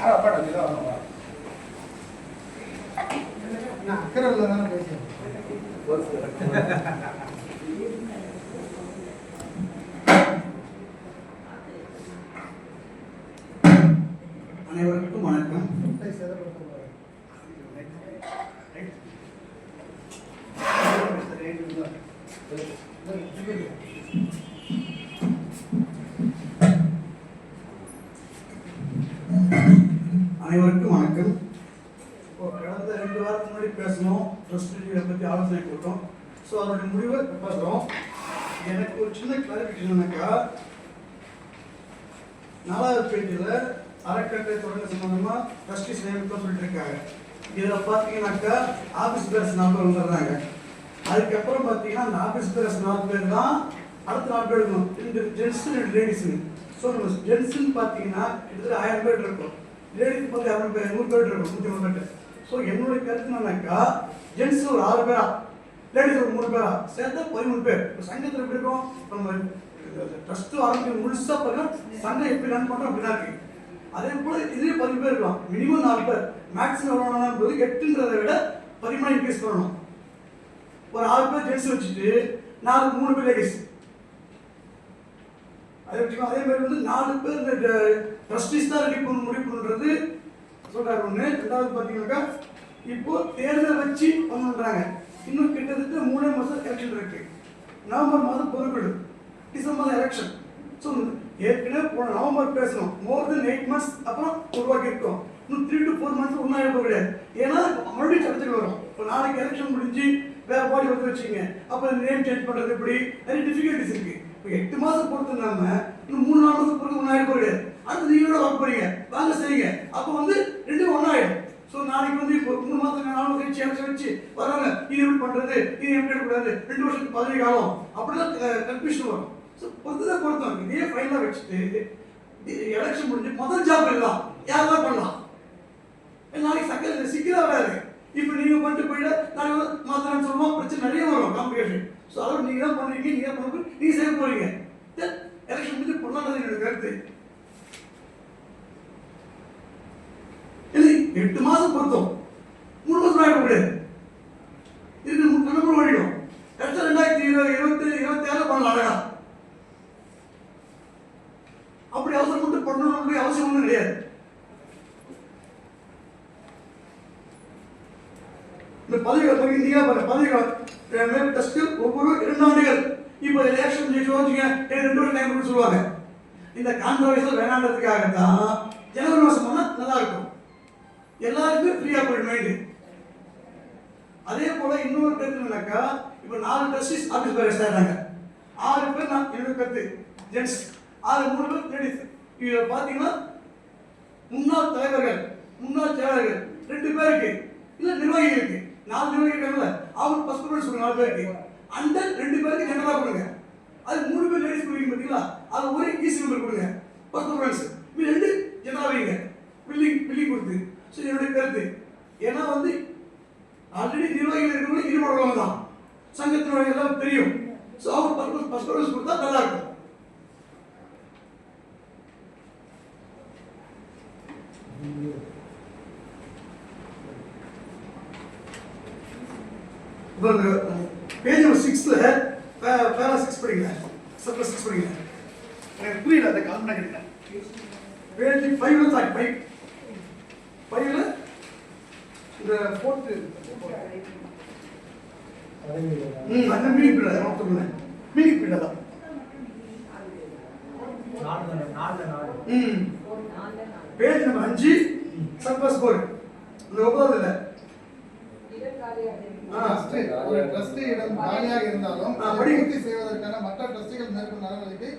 யாரோ அப்பா அங்கே தான் வரணும் நான் அக்கறையில் தானே பேசுகிறேன் அனைவருக்கும் வணக்கம் முட்டை சேதப்படுத்தக்கூடாது அனைவருக்கும் வணக்கம் இப்போ கடந்த ரெண்டு வாரத்துக்கு முன்னாடி பேசணும் ட்ரஸ்ட் பற்றி ஆலோசனை கொடுத்தோம். ஸோ அதனுடைய முடிவை இப்ப எனக்கு ஒரு சின்ன கிளாரிஃபிகேஷன்னாக்கா நாலாவது பேஜில் அறக்கட்டளை தொடங்க சம்பந்தமாக ட்ரஸ்டி நியமிக்கம் சொல்லிட்டு இருக்காங்க இதில் பார்த்தீங்கன்னாக்கா ஆஃபீஸ் பேர்ஸ் நாலு பேர் வந்துடுறாங்க அதுக்கப்புறம் பார்த்தீங்கன்னா அந்த ஆஃபீஸ் பேர்ஸ் நாலு பேர் தான் அடுத்த நாலு பேர் இருக்கும் ரெண்டு ஜென்ஸ் ரெண்டு லேடிஸுங்க ஸோ நம்ம ஜென்ஸுன்னு பார்த்தீங்கன்னா கிட்டத்தட்ட ஆயிரம் பேர் இருக்கும். லேடிஸ் பார்த்து இரநூறு பேர் நூறு பேர் இருக்கும். நூற்றி பேர் ஸோ என்னுடைய கருத்து என்னன்னாக்கா ஜென்ஸ் ஒரு ஆறு பேரா லேடிஸ் ஒரு மூணு பேரா சேர்த்தா பதிமூணு பேர். இப்போ சங்கத்தில் எப்படி இருக்கும்? நம்ம ட்ரஸ்ட் ஆரம்பிக்க முழுசா பார்த்தீங்கன்னா சங்கம் எப்படி ரன் பண்ணுறோம் அப்படிதான் இருக்கு. அதே போல் இதுலேயே பத்து பேர் இருக்கலாம். மினிமம் நாலு பேர். மேக்ஸிமம் எவ்வளோ எட்டுன்றதை விட பதிமூணு இன்க்ரீஸ் பண்ணணும். ஒரு ஆறு பேர் ஜென்ஸ் வச்சுட்டு நாலு மூணு பேர் லேடிஸ் அதே வச்சுக்கோ அதே மாதிரி வந்து நாலு பேர் இந்த ட்ரஸ்டிஸ் தான் ரெடி பண்ண முடிவு பண்ணுறது சொல்றாரு ஒன்று ரெண்டாவது பார்த்தீங்கன்னாக்கா இப்போ தேர்தல் வச்சு பண்ணுறாங்க இன்னும் கிட்டத்தட்ட மூணே மாதம் எலெக்ஷன் இருக்கு. நவம்பர் மாதம் பொறுப்பிடும் டிசம்பர் எலெக்ஷன் ஸோ ஏற்கனவே போன நவம்பர் பேசணும். மோர் தென் எயிட் மந்த்ஸ் அப்புறம் உருவாக்கி இருக்கோம் இன்னும் த்ரீ டு ஃபோர் மந்த்ஸ் ஒன்றா இருக்க கிடையாது. ஏன்னா மறுபடியும் சட்டத்துக்கு வரும். இப்போ நாளைக்கு எலெக்ஷன் முடிஞ்சு வேற பாடி வந்து வச்சுங்க அப்போ நேம் சேஞ்ச் பண்ணுறது எப்படி? நிறைய டிஃபிகல்ட்டிஸ் இருக்கு. இப்போ எட்டு மாதம் பொறுத்து இல்லாமல் இன்னும் மூணு நாலு மாதம் பொறுத்து ஒன்றா இருக்க கிடையாது. அடுத்து நீங்களோட ஒர்க் பண்ணீங்க வேலை செய்யுங்க அப்போ வந்து ரெண்டும் ஒன்றாயிடும் ஸோ நாளைக்கு வந்து இப்போ மூணு மாதம் நாலு மாதம் கழிச்சு வச்சு வராங்க. இது எப்படி பண்ணுறது இது எப்படி எடுக்கக்கூடாது? ரெண்டு வருஷத்துக்கு பதவி காலம் அப்படிதான் கன்ஃபியூஷன் வரும். ஸோ பொறுத்துதான் பொறுத்தோம் இதே ஃபைனலாக வச்சுட்டு எலெக்ஷன் முடிஞ்சு முதல் ஜாப் எல்லாம் யாரெல்லாம் பண்ணலாம். நாளைக்கு சக்கர சிக்கலாக வராது. இப்போ நீங்கள் பண்ணிட்டு போயிட்டு நாளைக்கு மாத்திரம் சொல்லுவோம். பிரச்சனை நிறைய வரும் காம்ப்ளிகேஷன் ஸோ அதோட நீங்கள் தான் பண்ணுறீங்க நீங்கள் தான் பண்ண நீங்கள் செய்ய போகிறீங்க எலெக்ஷன் முடிஞ்சு பண்ணலாம்னு எனக்கு கருத்து இல்லை எட்டு மாதம் பொருத்தம். மூணு மாதம் ஆகிடும் கிடையாது இருக்கு நம்பர் ஓடிடும் கஷ்டம் ரெண்டாயிரத்தி இருபது இருபத்தி இருபத்தி ஏழு பண்ணலாம் அழகா. அப்படி அவசரம் மட்டும் பண்ணணும் அவசியம் ஒன்றும் கிடையாது. இந்த பதவிகள் பற்றி நீங்க பாருங்க. பதவிகள் மேல் டெஸ்ட் ஒவ்வொரு இரண்டு ஆண்டுகள். இப்போ எலெக்ஷன் ஜெயிச்சு வச்சுங்க ரெண்டு வருஷம் டைம் சொல்லுவாங்க. இந்த கான்ட்ரவர்ஸில் வேணான்றதுக்காக தான் ஜனவரி மாதம் வந்தால் நல்லா இருக்கும். எல்லாருக்குமே ஃப்ரீயாக போயிடும் மைண்டு அதே போல இன்னொரு கருத்து இப்போ நாலு ட்ரஸ்டிஸ் ஆஃபீஸ் பேர் சேர்றாங்க ஆறு பேர் நான் என்னோட கருத்து. ஜென்ட்ஸ் ஆறு மூணு பேர் லேடிஸ் இதில் பார்த்தீங்கன்னா முன்னாள் தலைவர்கள் முன்னாள் செயலாளர்கள் ரெண்டு பேருக்கு இல்ல நிர்வாகிகளுக்கு நாலு நிர்வாகி அவங்க ஃபஸ்ட் ப்ரிஃபரன்ஸ் கொடுங்க நாலு பேருக்கு. அந்த ரெண்டு பேருக்கு ஜெனரலாக கொடுங்க. அது மூணு பேர் லேடிஸ் கொடுங்க பார்த்தீங்களா? அது ஒரு ஈசி நம்பர் கொடுங்க. ஃபஸ்ட் ப்ரிஃபரன்ஸ் இது ரெண்டு ஜெனரலாக வைங்க. ஸோ என்னுடைய கருத்து. ஏன்னா வந்து ஆல்ரெடி நிர்வாகிகள் இருக்கிறவங்க ஈடுபடுறவங்க தான். சங்கத்தினுடைய எல்லாம் தெரியும். ஸோ அவங்க ஃபர்ஸ்ட் ப்ரிஃபரன்ஸ் கொடுத்தா நல்லா இருக்கும் இப்போ இந்த பேஜ் நம்பர் சிக்ஸில் பேரா சிக்ஸ் படிக்கல சப்ள சிக்ஸ் படிக்கல எனக்கு புரியல அதை கால் பண்ணிக்கிறேன் பேஜ் ஃபைவ்ல சாரி ஃபைவ் ஃபைவ்ல இந்த ஃபோர்த்து ம் அந்த பீரியட் நான் சொல்லுவேன் மீனிங் பீரியட் தான். பேஜ் நம்பர் அஞ்சு சப்ளஸ் ஃபோர் இந்த ஒன்பதாவது இல்லை ட்ரஸ்டி இடம் காலியாக இருந்தாலும். பூர்த்தி செய்வதற்கான மற்ற ட்ரஸ்டிகள் மேற்கொண்ட நடவடிக்கை.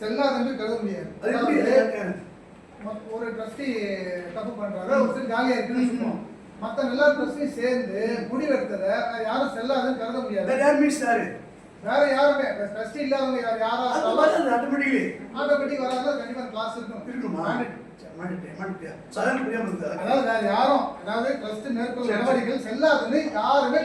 செல்லாது என்று கருத முடியாது. ஒரு ட்ரஸ்டி தப்பு பண்றாரு ஒரு சில காலியா இருக்குன்னு சொல்லுவோம். மத்த எல்லா ட்ரஸ்டியும் சேர்ந்து முடிவெடுத்ததை யாரும் செல்லாதுன்னு கருத முடியாது. யார் மீன்ஸ் யாரு? வேற யாருமே ட்ரஸ்டி இல்லாதவங்க யார் யாரா ஆட்டோமேட்டிக்கலி ஆட்டோமேட்டிக் வராத கண்டிப்பா கிளாஸ் இருக்கும்? இருக்குமா அதாவது வேற யாரும் அதாவது ட்ரஸ்ட் மேற்கொள்ள நடவடிக்கைகள் செல்லாதுன்னு யாருமே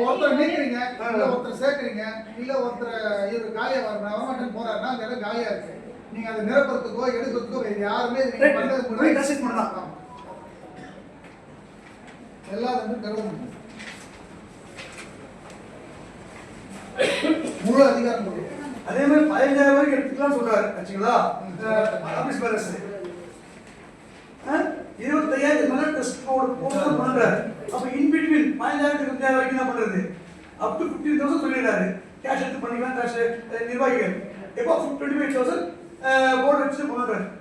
ஒருத்தர். நீக்கிறீங்க இல்ல ஒருத்தர் சேர்க்கறீங்க இல்ல ஒருத்தர் இவரு காலியா வர வரமாட்டேன்னு போறாருன்னா அந்த இடம் காலியா இருக்கு. நீங்க அதை நிரப்புறதுக்கோ எடுக்கிறதுக்கோ வேற யாருமே. பண்ணது. ஆமா. எல்லாம் வந்து முடியும் முழு அதிகாரம் அதே மாதிரி பதினஞ்சாயிரம் வரைக்கும் எடுத்துக்கலாம் சொல்றாரு ஆச்சுங்களா? Office balance. இருபத்தையாயிரம் மேல டெஸ்ட் போட போட பண்றாரு. அப்ப இன் பிட்வீன் பதினஞ்சாயிரத்துக்கு இருபத்தாயிரம் வரைக்கும் என்ன பண்றது? அப் டு ஃபிஃப்டீன் தௌசண்ட் சொல்லிடுறாரு. கேஷ் எடுத்து பண்ணிக்கலாம் கேஷ் நிர்வாகிகள். எப்போ? டுவெண்ட்டி ஃபைவ் தௌசண்ட் போர்டு வச்சு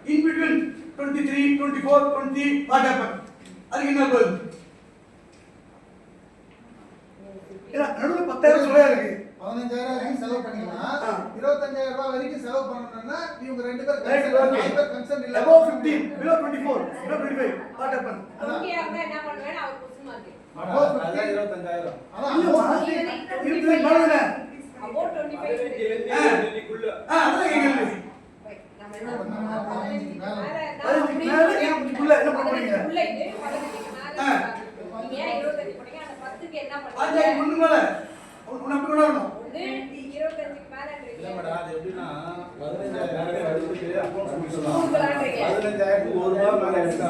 in between twenty three twenty four twenty what happen அதுக்கு என்ன பதில்? ஏன்னா நடுவில் பத்தாயிரம் சொல்லியா இருக்கு. பதினஞ்சாயிரம் வரைக்கும் செலவு பண்ணிக்கலாம். இருபத்தஞ்சாயிரம் ரூபாய் வரைக்கும் செலவு பண்ணணும்னா இவங்க ரெண்டு பேர். நாலு பேர் கன்சர்ன் இல்ல. Above 15 below 24 below 25 what happened? டுவெண்ட்டியா இருந்தா என்ன பண்ணுவேன் அவர் கொஸ்டின் மார்க் அதான் இருபத்தஞ்சாயிரம். அதான். இல்லம்மா. above இருபது மேல தானே? அபோட் டுவெண்ட்டி ஃபைவ் ஆ, அதான் கேக்குறது. பதினஞ்சாயிரத்துக்கு ஒரு ரூபா மேல எடுத்தா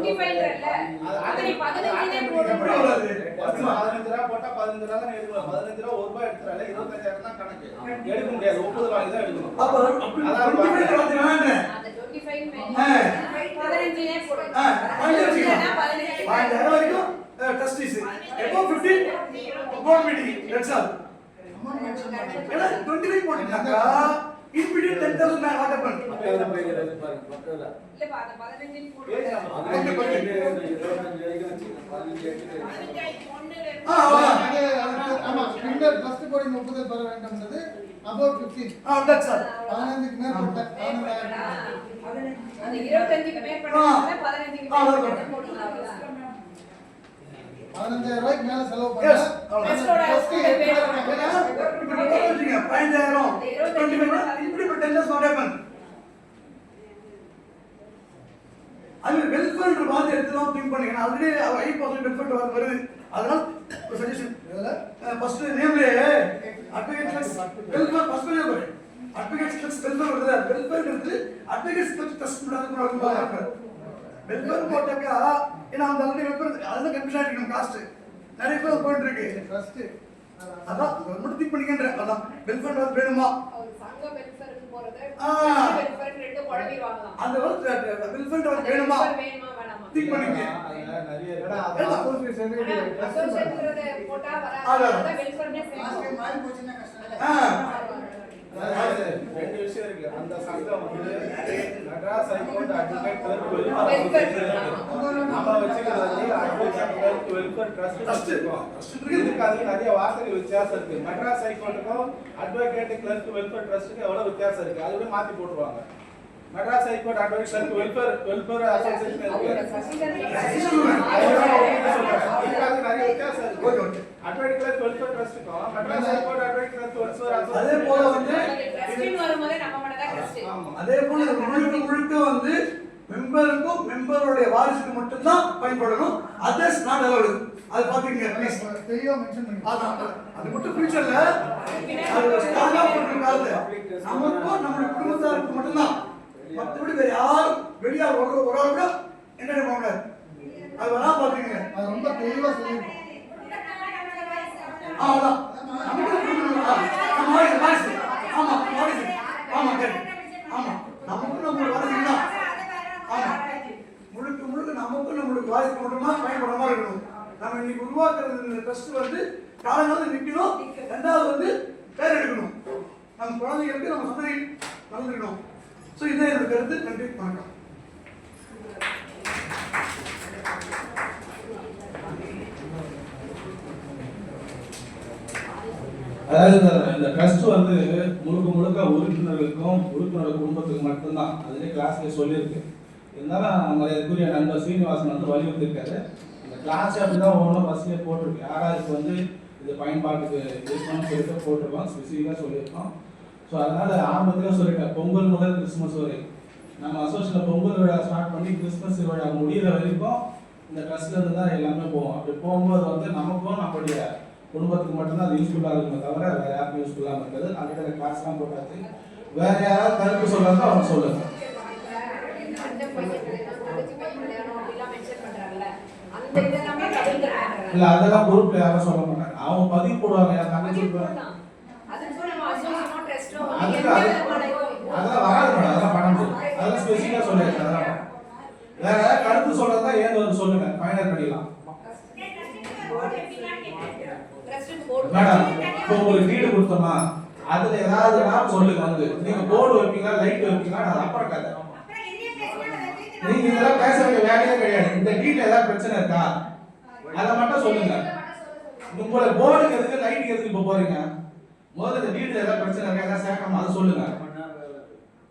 கூட ஒப்புதல் வாங்கி அப்ப ஒப்புதல் அதான் வாங்கி- சொல்றேன், அந்த 25 ன்றல்ல. அது நீ 15 போடு. எப்படி வராது? First பதினஞ்சு ரூபா போட்டா பதினஞ்சு ரூபா தான் எடுக்கணும். பதினஞ்சு ரூபா ஒரு ரூபாய் எடுத்துறால இருபத்தஞ்சாயிரம் தான் கணக்கு. எடுக்க முடியாது. ஒப்புதல் வாங்கி தான் எடுக்கணும். அப்ப அப்படி அதான் 25 இருபத்தி வேணான்றேன். அந்த 25 மேல ஆ. 15 போடு. ஆ, பதினஞ்சு வச்சுக்கலாம். இல்லைன்னா 15 பதினஞ்சாயிரம் வரைக்கும் trustees. above 15 board meeting. That's all. ஏன்னா 25 போட்டீங்கன்னாக்கா, in between 10,000 மேல what happened? பக்கத்துல போய் இருக்கு பாருங்க, பக்கத்துல. இல்லப்பா, அந்த 15 போடு. பதினஞ்சு பதினஞ்சு இருபத்தஞ்சு வரைக்கும் வச்சுக்கணும். பதினஞ்சு எடுத்துட்டு ஆ, அவ்வளவுதான். அது அதுக்கு- ஆமா பின்னர் ஃபர்ஸ்ட் போர்டின் ஒப்புதல் பெற வேண்டும்ன்றது above 15 ஆ, that's all. பதினஞ்சுக்கு மேற்பட்ட பதினஞ்சாயிரம் அந்த 25 மேற்பட்ட ஆ. 15 ஆ, மேற்பட்ட அவ்வளவுதான். போடுங்க, அவ்வளவுதான். பதினஞ்சாயிரம் ரூபாய்க்கு மேல செலவு Yes, பண்ணா அவ்வளவுதான். Restோட first estimate வேணும். ஏன்னா, இப்ப நீங்க எவ்வளவு வச்சீங்க? பதினஞ்சாயிரம். 25 இப்படி இப்ப 10,000 what happened? அது வெல்ஃபேர்ன்ற வார்த்தை எடுத்து தான் திங்க் பண்ணுங்க ஆல்ரெடி எயிட் பர்சன்ட் வெல்ஃபேர் வார்த்தை வருது அதனால ஒரு சஜஷன் ஃபர்ஸ்ட் நேம்ல advocate clerks welfare first page பாரு அட்வொகேட் கிளஸ் வெல்ஃபேர் வருது வெல்ஃபேர் இருக்கு அட்வொகேட் வெல்ஃபேர் போட்டாக்கா ஏன்னா அந்த ஆல்ரெடி வெல்ஃபேர் அதுதான் கன்ஃபியூஷன் ஆகிருக்கு காஸ்ட் நிறைய பேர் போயிட்டு இருக்கு அதான் ஒரு மட்டும் திங்க் பண்ணிக்கின்றேன். அதான். வெல்ஃபேர் வார்த்தை வேணுமா? அந்த வெல்ஃபேர் வார்த்தை வேணுமா? திங்க் பண்ணிக்க அதுல நிறைய அது போட்டா வராது. அதான். அதான் welfare-னே சேர்க்கணும். ரெண்டு விஷயம் இருக்கு. அந்த சங்கம் வந்து மெட்ராஸ் ஹைகோர்ட் அட்வொகேட் நம்ம வச்சுக்கிறது வந்து அட்வொகேட் வெல்ஃபேர் ட்ரஸ்ட். இதுக்கு அதுக்கு நிறைய வார்த்தைகள் வித்தியாசம் இருக்கு. மெட்ராஸ் ஹைகோர்ட்டுக்கும் அட்வொகேட் கிளர்க் வெல்ஃபேர் ட்ரஸ்ட்டுக்கும் எவ்வளவு வித்தியாசம் இருக்கு? அது மாத்தி போட்டுருவாங்க. மெட்ராஸ் சசிகலா இதுக்கு அதுக்கு நிறைய வித்தியாசம் ஓகே இருக்கு okay advocate clerk welfare ட்ரஸ்ட்டுக்கும் Madras high court advocate clerk welfare அதே போல வந்து ட்ரஸ்டின்னு வரும்போதே நம்ம மட்டும் தான் ட்ரஸ்ட் ஆமா. அதே போல முழுக்க முழுக்க வந்து மெம்பருக்கும் மெம்பருடைய வாரிசுக்கு மட்டும்தான் பயன்படணும். அதர்ஸ் நாட் அலௌடு அது பாத்துக்கங்க ப்ளீஸ் தெளிவா மென்ஷன் பண்ணி அதான். அது மட்டும் ஃபியூச்சர்ல அது ஸ்ட்ராங்கா போட்டுருக்காது நமக்கும் நம்மளுடைய குடும்பத்தாருக்கு மட்டும்தான். மற்றபடி வேற யாரும் வெளியார் ஒரு ஒரு ஆள் கூட என்ன பண்ண அது வேணா பாத்துக்கங்க அது ரொம்ப தெளிவா சொல்லியிருக்கோம் ஆ, அதான். நமக்கும் குடும்பம் தான். நம்ம வாரிசு, வாரிசு. ஆமா ஆமா correct. ஆமா. நமக்கும் நம்மளுடைய வாரிசு தான். ஆமா. முழுக்க முழுக்க நமக்கும் நம்மளுக்கு வாரிசு மட்டும்தான் பயன்படுற மாதிரி இருக்கணும். நம்ம இன்னைக்கு உருவாக்குறது இந்த ட்ரஸ்ட் வந்து காலங்காலம் நிற்கணும் ரெண்டாவது வந்து பேர் எடுக்கணும். நம்ம குழந்தைகளுக்கு நம்ம சந்ததி வளர்ந்துக்கணும். ஸோ இதை என்னோட கருத்து நன்றி வணக்கம் அதாவது இந்த- இந்த ட்ரஸ்ட் வந்து முழுக்க முழுக்க உறுப்பினர்களுக்கும் உறுப்பினர் குடும்பத்துக்கு மட்டும்தான். அதுலேயே கிளாஸ்லேயே சொல்லியிருக்கு. இருந்தாலும் மரியாதைக்குரிய நண்பர் சீனிவாசன் வந்து வலியுறுத்திருக்காரு இந்த கிளாஸ் அப்படிதான் ஒன்றும் ஃபர்ஸ்ட்லேயே போட்டிருக்கு. யாராருக்கு வந்து இது பயன்பாட்டுக்கு இருக்கணும்னு சொல்லிட்டு போட்டிருக்கோம் ஸ்பெசிஃபிக்காக சொல்லியிருக்கோம். ஸோ அதனால ஆரம்பத்திலே சொல்லிட்டேன் பொங்கல் முதல் கிறிஸ்மஸ் வரை. நம்ம அசோசியேஷனில் பொங்கல் விழா ஸ்டார்ட் பண்ணி கிறிஸ்மஸ் விழா முடிகிற வரைக்கும் இந்த ட்ரஸ்ட்ல இருந்து தான் எல்லாமே போவோம். அப்படி போகும்போது வந்து நமக்கும் நம்மளுடைய குடும்பத்துக்கு மட்டும்தான் அது யூஸ்ஃபுல்லாக இருக்குமே தவிர வேற யாருக்கும் யூஸ்ஃபுல்லாக இருக்காது. ஆல்ரெடி கிளாஸ்லாம் போட்டாச்சு. வேற யாராவது கருத்து சொல்றாங்க அவங்க சொல்லுங்க. அந்த அந்த. இல்ல அதெல்லாம் குரூப்ல யாரும் சொல்ல மாட்டாங்க. அவங்க பதிவு போடுவாங்க தங்கச்சி பதிவு இப்ப- போடலாம். அதுக்கும் நம்ம association ஓ, trust ஓ, அதுக்கு எந்த அது- விதமான இதுவும் அதெல்லாம் வராது மேடம் அதெல்லாம் பண்ண அதெல்லாம் ஸ்பெசிஃபிக்காக சொல்லியாச்சு அதெல்லாம். வேற கருத்து சொல்றதா ஏன் வந்து சொல்லுங்க ஃபைனல் பண்ணிடலாம். மேடம் இப்போ உங்களுக்கு வீடு கொடுத்தோமா அதுல ஏதாவதுனா சொல்லுங்க வந்து. நீங்க போர்டு வைப்பீங்களா லைட் வைப்பீங்களா அது அப்புறம் கதை நீங்க இதெல்லாம் பேச வேண்டிய வேலையே கிடையாது. இந்த வீட்ல ஏதாவது பிரச்சனை இருக்கா? அதை மட்டும் சொல்லுங்க. உங்களை போர்டுக்கு எதுக்கு லைட்டுக்கு எதுக்கு இப்போ போறீங்க? முதல்ல வீடு ஏதாவது பிரச்சனை இருக்கா? ஏதாவது சேர்க்கணுமா? அதை சொல்லுங்க.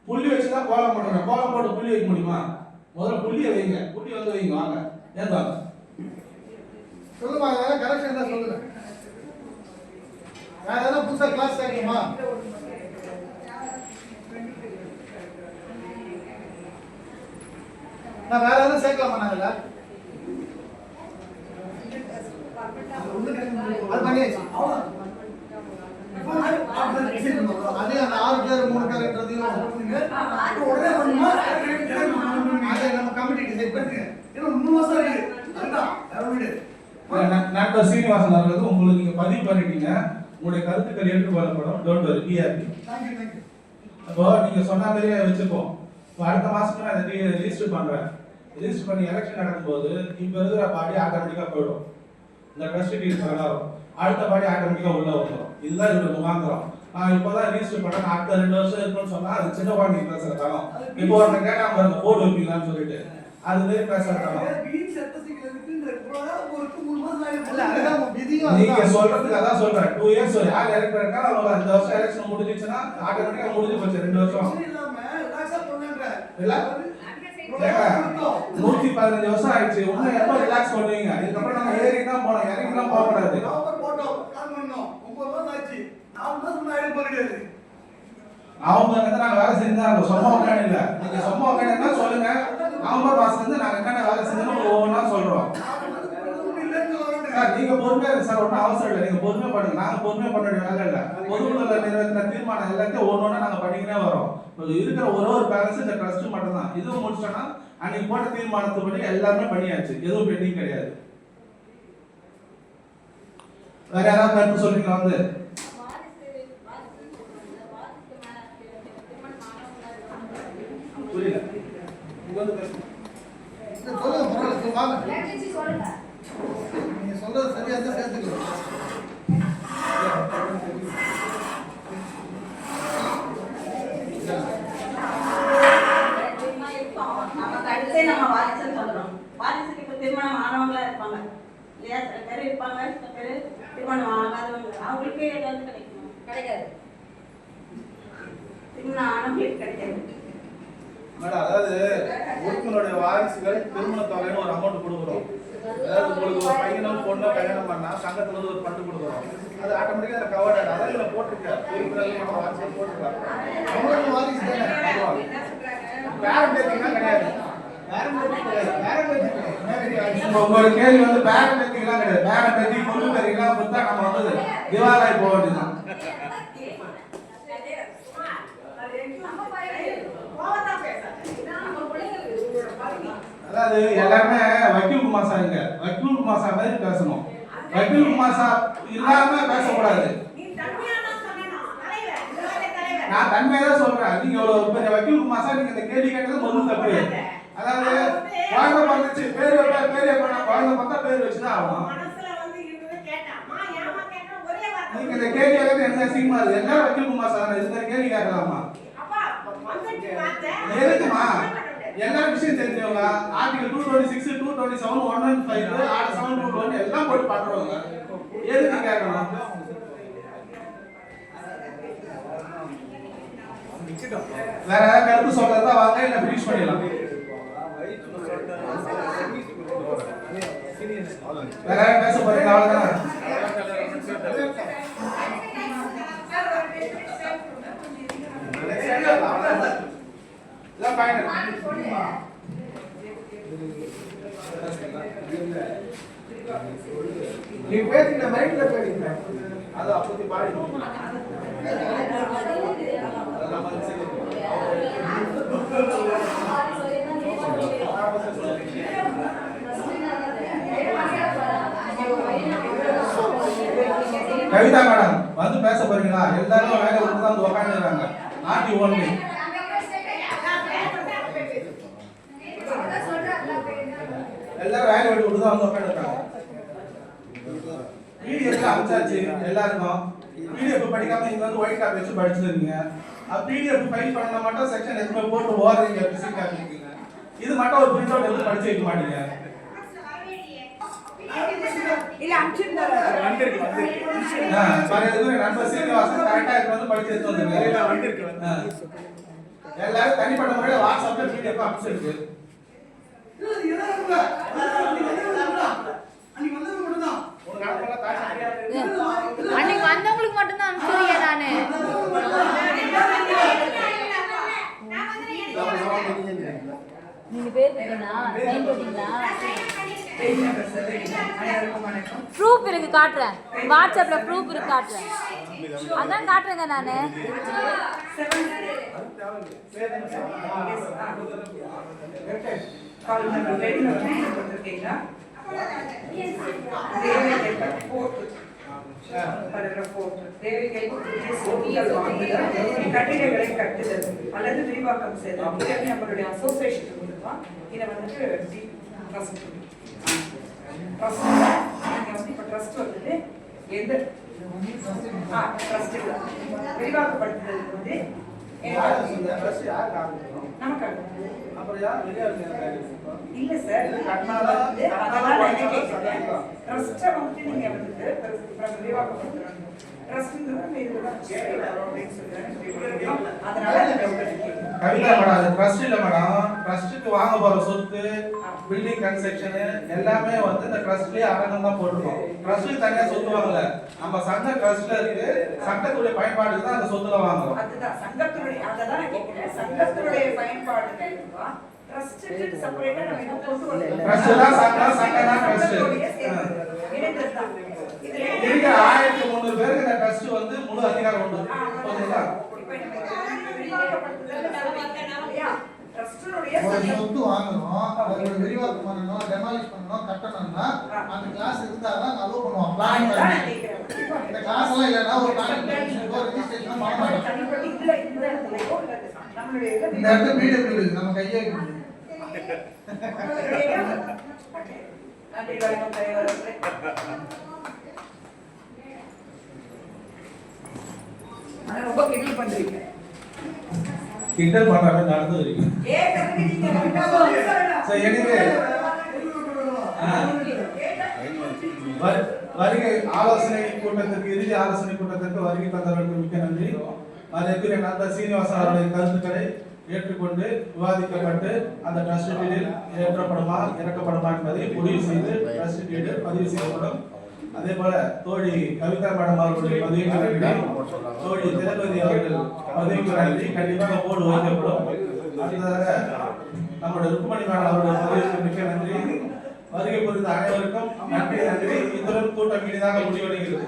புள்ளி வச்சு தான் கோலம் போடுறேன் கோலம் போட்டு புள்ளி வைக்க முடியுமா? முதல்ல புள்ளியை வைங்க. புள்ளி வந்து வைங்க. வாங்க. ஏன் பாருங்க சொல்லுமா அதெல்லாம் கரெக்ஷன் தான் சொல்லுங்க. வேற ஏதாவது புதுசாக கிளாஸ் சேர்க்கணுமா? நான் வேற எதுவும் சேர்க்கலாமா நான் இல்லை அது பண்ணியாச்சு. அவ்வளோ அது- அது decide பண்ணணும். அது அந்த ஆறு பேர் மூணு பேர்ன்றதையும் உடனே பண்ணுமா? அது அதை நம்ம கமிட்டி டிசைட் பண்ணுங்க இன்னும் மூணு மாசம் இருக்கு அதுதான் வேற வீடு டாக்டர் சீனிவாசன் அவர்களுக்கு உங்களுக்கு நீங்க பதிவு பண்ணிட்டீங்க. உங்களுடைய கருத்துக்கள் ஏற்றுக்கொள்ளப்படும். டோன்ட் வரி பிஆர்பி அப்போ நீங்க சொன்ன மாதிரியே வச்சுப்போம். இப்போ அடுத்த மாசம் நான் ரிஜிஸ்டர் பண்றேன். ரிஜிஸ்டர் பண்ணி எலெக்ஷன் நடக்கும்போது இப்ப இருக்கிற பாடி ஆட்டோமேட்டிக்கா போயிடும். இந்த ட்ரஸ்ட் டீல் அடுத்த பாடி ஆட்டோமேட்டிக்கா உள்ள வந்துடும் இதுதான் இதோட முகாந்திரம். நான் இப்போதான் ரிஜிஸ்டர் பண்ணேன். அடுத்த ரெண்டு வருஷம் இருக்குன்னு சொன்னா அது சின்ன குழந்தைங்க பேசுற தரம் இப்போ ஒருத்தன் கேட்டா போர்டு வைப்பீங்களான்னு சொல்லிட்டு. அது மாதிரி விதியும் நீங்க. சொல்றதுக்கு அதான் சொல்றேன். டூ இயர்ஸ் யார் எலெக்ட் இருக்கா அவங்க இந்த வருஷம் எலெக்ஷன் முடிஞ்சிச்சுன்னா ஆட்டோமேட்டிக்கா முடிஞ்சு போச்சு ரெண்டு வருஷம். இல்லாம ரிலாக்ஸா பண்ணுன்ற இல்ல. ஏங்க, நூத்தி பதினஞ்சு வருஷம் ஆயிடுச்சு. இன்னும் எப்போ ரிலாக்ஸ் பண்ணுவீங்க? இதுக்கப்புறம் நம்ம ஏறி தான் போனோம் இறங்கி தான் போக கூடாது போட்டோம் ஒன்பது மாசம் ஆச்சு. நாலு மாசம் ஆயிரம் போயிடுது அவங்க வந்து நாங்க வேலை செஞ்சாங்க சும்மா உட்காந்து இல்ல நீங்க சும்மா உட்காந்துன்னா சொல்லுங்க. நவம்பர் என்னென்ன வேலை செஞ்சாலும் ஒவ்வொன்றா சொல்றோம். சார் நீங்க பொறுமையா இருக்கு சார் ஒன்றும் அவசரம் இல்லை. நீங்க பொறுமையா பண்ணுங்க. நாங்க பொறுமையா பண்ண வேண்டிய வேலை இல்லை. பொதுக்குழுல நிறைவேற்றின தீர்மானம் எல்லாத்தையும் ஒன்னொன்னு நாங்க பண்ணிக்கிட்டே வரோம். இருக்கிற ஒரே ஒரு பேலன்ஸ் இந்த ட்ரஸ்ட் மட்டும் தான் இதுவும் முடிச்சோன்னா அன்னைக்கு போட்ட தீர்மானத்துப்படி எல்லாமே பண்ணியாச்சு. எதுவும் பெண்டிங் கிடையாது. வேற யாராவது கருத்து சொல்றீங்களா வந்து? புரியல இங்க வந்து பேசுங்க இல்ல, சொல்லுங்க பரவாயில்ல சொல்லுங்க வாங்க. Emergency சொல்லுங்க. நீங்க சொல்றது சரியா தான் சேர்த்துக்கலாம் நமக்கு அடுத்தே நம்ம வாரிசுன்னு சொல்றோம் வாரிசுக்கு இப்ப திருமணம் ஆனவங்களா இருப்பாங்க. இல்லையா? சில பேர் இருப்பாங்க சில பேர் திருமணம் ஆகாதவங்க. அவங்களுக்கு ஏதாவது கிடைக்கும்? கிடைக்காது. திருமணம் ஆனவங்களுக்கு கிடைக்காது மேடம் அதாவது உறுப்பினருடைய வாரிசுகள் திருமண தொகைன்னு ஒரு அமௌண்ட் கொடுக்குறோம். அதாவது உங்களுக்கு ஒரு பையனோ பொண்ணோ கல்யாணம் பண்ணா சங்கத்துல இருந்து ஒரு பண்டு கொடுக்குறோம். அது ஆட்டோமேட்டிக்கா அதில் கவர் ஆகிடும் அதான் இதில் போட்டிருக்கேன் உறுப்பினர்கள் மற்றும் வாரிசுகள் போட்டிருக்காங்க. வாரிசு தானே? பேரண்ட் கிடையாது. பேரண்ட் கிடையாது. கிடையாது. கேள்வி வந்து பேரண்ட் பேத்திக்கெல்லாம் கிடையாது. பேரண்ட் பேத்தி கொண்டு பேத்திக்கெல்லாம் நம்ம வந்து திவாலாய் போக வேண்டியதுதான் நம்ம பையன் கோவத்தான் பேசுறாங்க. இதான் நம்ம பிள்ளைங்களுக்கு உங்களோட பழக்கம். அதாவது எல்லாருமே வக்கீல் குமாசா இங்க. வக்கீல் குமாசா மாதிரி பேசணும். வக்கீல் குமாசா இல்லாம பேசக்கூடாது. நான் தன்மையா தான் சொல்றேன். நீங்க பெரிய வக்கீல் குமாசா நீங்க இந்த கேள்வி கேட்டது முதல் தப்பு. அதாவது குழந்தை பிறந்துச்சு பேர் வைப்பா பேர் வைப்பா குழந்தை பார்த்தா பேர் வச்சுதான் வார்த்தை. நீங்க இந்த கேள்வி கேட்கறது எனக்கு அசிங்கமா இருக்கு எல்லாரும் வக்கீல் குமாசா தானே இது மாதிரி கேள்வி கேட்கலாமா. எதுக்குமா? எல்லா விஷயம் தெரிஞ்சவங்க article two twenty six two twenty seven one one five ஆறு செவன் டூ ஒன் எல்லாம் போட்டு பாத்துருவாங்க எதுக்கு கேட்கணும்? வேற ஏதாவது கருத்து சொல்றதா வாங்க இல்ல ஃபினிஷ் பண்ணிடலாம். வேற யாராவது பேச போறீங்க அவ்வளவுதான். பேசுன மைண்ட்ல போயிடுங்க அது அப்பத்தி பாடி. கவிதா மேடம் வந்து பேச போறீங்களா? எல்லாரும் வேலை விட்டு தான் வந்து உட்காந்துருக்காங்க நாட்டி ஓன்லி எல்லாரும் வேலை விட்டு விட்டு தான் வந்து உட்காந்துருக்காங்க பிடிஎஃப் அமிச்சாச்சு எல்லாருக்கும். பிடிஎஃப் படிக்காம நீங்க வந்து ஒயிட் காப்பி வச்சு படிச்சிருக்கீங்க பிடிஎஃப் ஃபைல் பண்ண மட்டும் செக்ஷன் எதுவுமே போட்டு ஓடுறீங்க பிசிக் இது மட்டும் ஒரு பிரிண்ட் அவுட் எடுத்து படிச்சு வைக்க மாட்டீங்க. இல்ல அனுப்பிச்சிருந்தாரு வந்திருக்கு வந்திருக்கு. எதுவும் நண்பர் சீனிவாசன் கரெக்டா எடுத்து வந்து படிச்சு எடுத்து வந்துருக்காரு. வந்திருக்கு ஆ. எல்லாரும் தனிப்பட்ட முறையில் வாட்ஸ்அப்ல பிடிஎஃப் அனுப்பிச்சிருக்கு இது எதாவது இல்ல. அன்னைக்கு வந்தவங்க மட்டும்தான். அன்னைக்கு வந்தவங்க மட்டும்தான். உனக்கு கணக்கெல்லாம் காசு தெரியாது அன்னைக்கு வந்தவங்களுக்கு மட்டும்தான் அனுப்பிச்சிருக்கேன் நானு நீங்க பேர் போட்டீங்களா சைன் போட்டீங்களா ப்ரூஃப் இருக்கு காட்டுறேன். வாட்ஸ்அப்ல ப்ரூஃப் இருக்கு காட்டுறேன். அதான் காட்டுறேங்க நானு. கட்டிடங்களை கட்டுதல் அல்லது விரிவாக்கம் செய்தல் நம்மளுடைய அசோசியேஷன் மூலமா இதை வந்துட்டு ட்ரஸ்ட் ட்ரஸ்ட் நீங்க வந்து இப்போ ட்ரஸ்ட் வந்துட்டு எந்த ட்ரஸ்ட் விரிவாக்கப்படுத்துதல் வந்து இல்ல சார். அதனால என்ன கேட்கிறேன். ட்ரஸ்ட்டை வந்து நீங்க வந்துட்டு விரிவாக்கப்படுத்துறாங்க ட்ரஸ்ட்ங்கிறது அதனால கவிதா மேடம் அது ட்ரஸ்ட் இல்ல மேடம். ட்ரஸ்ட்டுக்கு வாங்க போற சொத்து பில்டிங் கன்ஸ்ட்ரக்ஷன் எல்லாமே வந்து இந்த ட்ரஸ்ட்லயே அடங்கம் தான் போட்டிருக்கோம். ட்ரஸ்ட்டுக்கு தனியா சொத்து வாங்கல. நம்ம சங்க ட்ரஸ்ட்ல இருக்கு. சங்கத்துடைய பயன்பாடுக்கு தான் அந்த சொத்துல வாங்குறோம். அதுதான் கேட்கிறேன் பயன்பாடு நம்ம இன்னும் கொண்டு வரல Trust தான் சங்கம், சங்கம் தான் trust. சங்கத்தோடயே. இணைந்ததுதான். இதுல இருக்கிற ஆயிரத்தி முந்நூறு பேருக்கு இந்த ட்ரஸ்ட் வந்து முழு அதிகாரம் உண்டு. ஓகேங்களா ஒரு. சொத்து வாங்கணும் அதோட விரிவாக்கம் பண்ணணும் டெமாலிஷ் பண்ணணும் கட்டணும்னா அந்த கிளாஸ் இருந்தாதான் அலோவ் பண்ணுவோம் பிளான். இந்த கிளாஸ் எல்லாம் இல்லைன்னா ஒரு பிளான் ஒரு ரெஜிஸ்ட்ரேஷன் பண்ண மாட்டோம் தனிப்பட்ட இதுல இந்த இடத்துல நம்ம கையே ரொம்ப கிண்டல் பண்றீங்க. கிண்டல் பண்ற நடந்து இருக்கு சரி எனவே வருகை ஆலோசனை கூட்டத்திற்கு இறுதி ஆலோசனை கூட்டத்திற்கு வருகை தந்தவர்களுக்கு மிக்க நன்றி. அதற்கு நண்பர் சீனிவாசன் அவர்களின் கருத்துக்களை ஏற்றுக்கொண்டு விவாதிக்கப்பட்டு அந்த ட்ரஸ்ட் ஏற்றப்படுமா இறக்கப்படுமா என்பதை முடிவு செய்து ட்ரஸ்ட் பதிவு செய்யப்படும். அதே போல தோழி கவிதா மேடம் அவர்களுடைய பதவி தோழி திலகவதி அவர்கள் பதவிக்கு நன்றி. கண்டிப்பாக போர்டு வைக்கப்படும் அடுத்ததாக நம்முடைய ருக்மணி மேடம் அவருடைய மிக்க நன்றி. வருகை புரிந்த அனைவருக்கும் நன்றி நன்றி. இத்துடன் கூட்டம் இனிதாக முடிவடைகிறது.